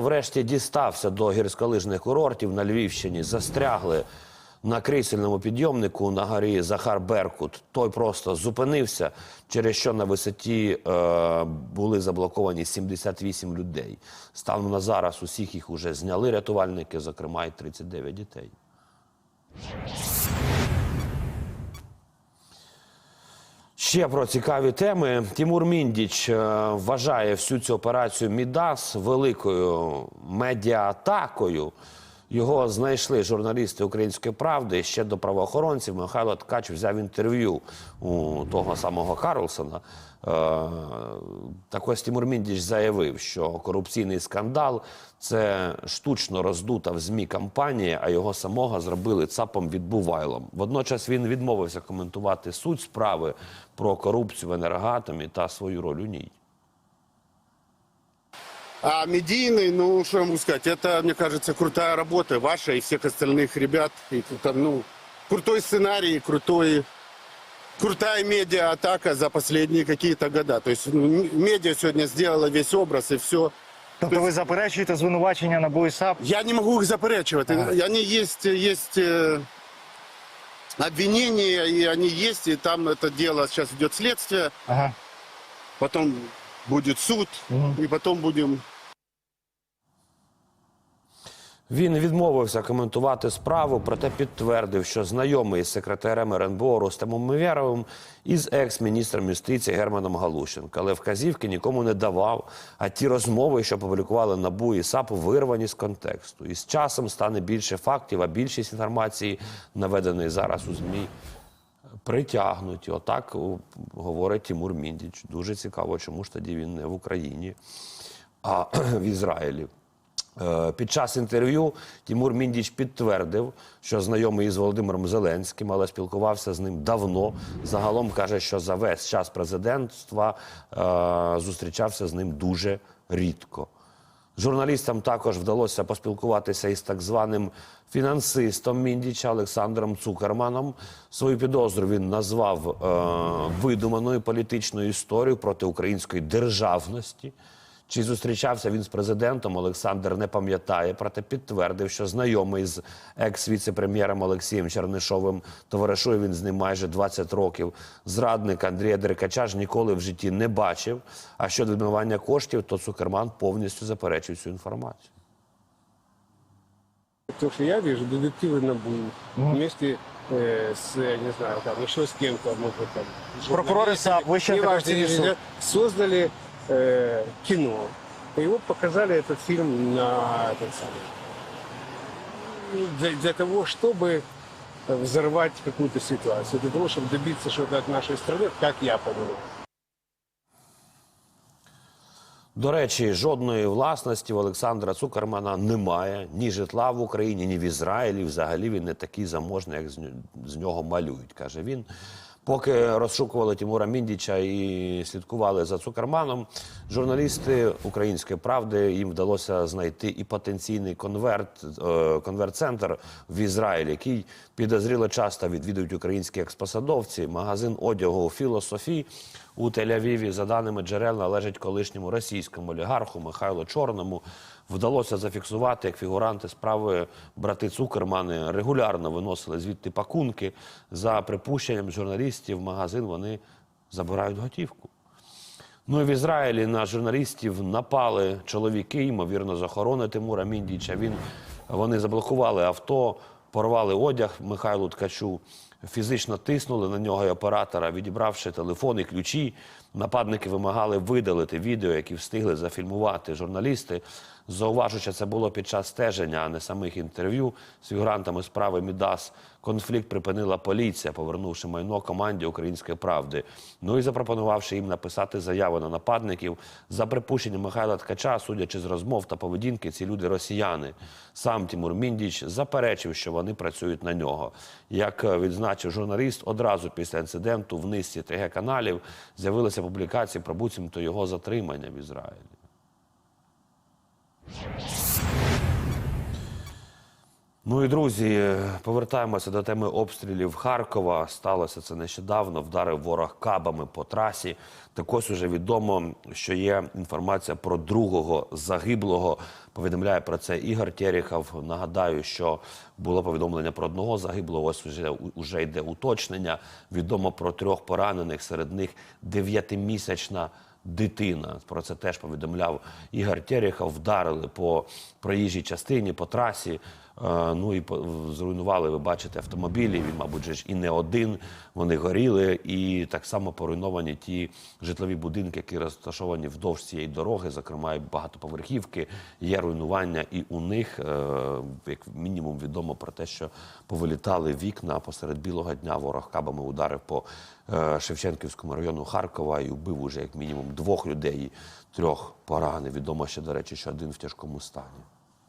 Врешті дістався до гірськолижних курортів на Львівщині. Застрягли на крісельному підйомнику на горі Захар Беркут. Той просто зупинився, через що на висоті е, були заблоковані 78 людей. Станом на зараз усіх їх уже зняли рятувальники, зокрема й 39 дітей. Ще про цікаві теми. Тимур Міндіч е, вважає всю цю операцію Мідас великою медіаатакою. Його знайшли журналісти Української правди. Ще до правоохоронців Михайло Ткач взяв інтерв'ю у того самого Карлсона. Е, Так ось Тимур Міндіч заявив, що корупційний скандал це штучно роздута в ЗМІ кампанія, а його самого зробили ЦАПом відбувайлом. Водночас він відмовився коментувати суть справи про корупцію в енергоатомі та свою роль у ній. А медийный, ну, что я могу сказать, это, мне кажется, крутая работа ваша и всех остальных ребят. И там, ну, крутой сценарий, крутой, крутая медиа-атака за последние какие-то года. То есть ну, м- медиа сегодня сделала весь образ и все. Тобто ви заперечуєте звинувачення на САП? Я не могу их заперечивать. Они есть, есть э, обвинения, и они есть, и там это дело, сейчас идет следствие, Ага. потом будет суд, и потом будем Він відмовився коментувати справу, проте підтвердив, що знайомий з секретарем РНБО Рустемом Мивєровим і з екс-міністром юстиції Германом Галущенко, але вказівки нікому не давав. А ті розмови, що публікували НАБУ і САП, вирвані з контексту. І з часом стане більше фактів, а більшість інформації, наведеної зараз у ЗМІ, притягнуті. Отак говорить Тимур Міндіч. Дуже цікаво, чому ж тоді він не в Україні, а в Ізраїлі. Е, Під час інтерв'ю Тимур Міндіч підтвердив, що знайомий із Володимиром Зеленським, але спілкувався з ним давно. Загалом каже, що за весь час президентства е, зустрічався з ним дуже рідко. Журналістам також вдалося поспілкуватися із так званим фінансистом Міндіча Олександром Цукерманом. Свою підозру він назвав е, видуманою політичною історією проти української державності. Чи зустрічався він з президентом? Олександр не пам'ятає, проте підтвердив, що знайомий з екс-віце-прем'єром Олексієм Чернишовим товаришує він з ним майже 20 років. Зрадник Андрія Деркача ж ніколи в житті не бачив. А щодо відмивання коштів, то Цукерман повністю заперечив цю інформацію. То, что я вижу, детективы НАБУ вместе э, с, я не знаю, там еще с кем-то, может быть, там. Прокуроры САП, Высший неважно, антикоррупционный суд. ребят, создали э, кино. И вот показали этот фильм на этот самый. Ну, Для, для того, чтобы взорвать какую-то ситуацию, для того, чтобы добиться что-то от нашей страны, как я понимаю. До речі, жодної власності в Олександра Цукермана немає ні житла в Україні, ні в Ізраїлі. Взагалі він не такий заможний, як з ню- з нього малюють, каже він. Поки розшукували Тимура Міндіча і слідкували за Цукерманом, журналісти української правди їм вдалося знайти і потенційний конверт, е, конверт-центр в Ізраїлі, який підозріло часто відвідують українські експосадовці. Магазин одягу Філософі у Тель-Авіві, за даними джерел, належить колишньому російському олігарху Михайлу Чорному. Вдалося зафіксувати, як фігуранти справи брати Цукермани регулярно виносили звідти пакунки. За припущенням журналістів, в магазин вони забирають готівку. Ну і в Ізраїлі на журналістів напали чоловіки, ймовірно, з охорони Тимура Міндіча. Він, вони заблокували авто, порвали одяг Михайлу Ткачу, фізично тиснули на нього і оператора, відібравши телефон і ключі. Нападники вимагали видалити відео, які встигли зафільмувати журналісти. Зауважу, що це було під час стеження, а не самих інтерв'ю з фігурантами справи Мідас. Конфлікт припинила поліція, повернувши майно команді Української правди. Ну і запропонувавши їм написати заяву на нападників. За припущенням Михайла Ткача, судячи з розмов та поведінки, ці люди росіяни. Сам Тимур Міндіч заперечив, що вони працюють на нього. Як е, відзначив журналіст, одразу після інциденту в низці ТГ каналів з'явилися публікації про буцімто його затримання в Ізраїлі. Ну і друзі, повертаємося до теми обстрілів Харкова. Сталося це нещодавно. Вдарив ворог кабами по трасі. Також уже відомо, що є інформація про другого загиблого. Повідомляє про це Ігор Терехов. Нагадаю, що було повідомлення про одного загиблого. Ось вже уже йде уточнення. Відомо про трьох поранених. Серед них дев'ятимісячна дитина. Про це теж повідомляв Ігор Терехов. Вдарили по проїжджій частині, по трасі. Е, Ну і зруйнували, ви бачите, автомобілі. Він, мабуть, же ж і не один. Вони горіли, і так само поруйновані ті житлові будинки, які розташовані вдовж цієї дороги, зокрема і багатоповерхівки. Є руйнування і у них, е, як мінімум, відомо про те, що повилітали вікна посеред білого дня. Ворог кабами ударив по е, Шевченківському району Харкова і вбив уже як мінімум двох людей, трьох поранених. Відомо ще, до речі, що один в тяжкому стані.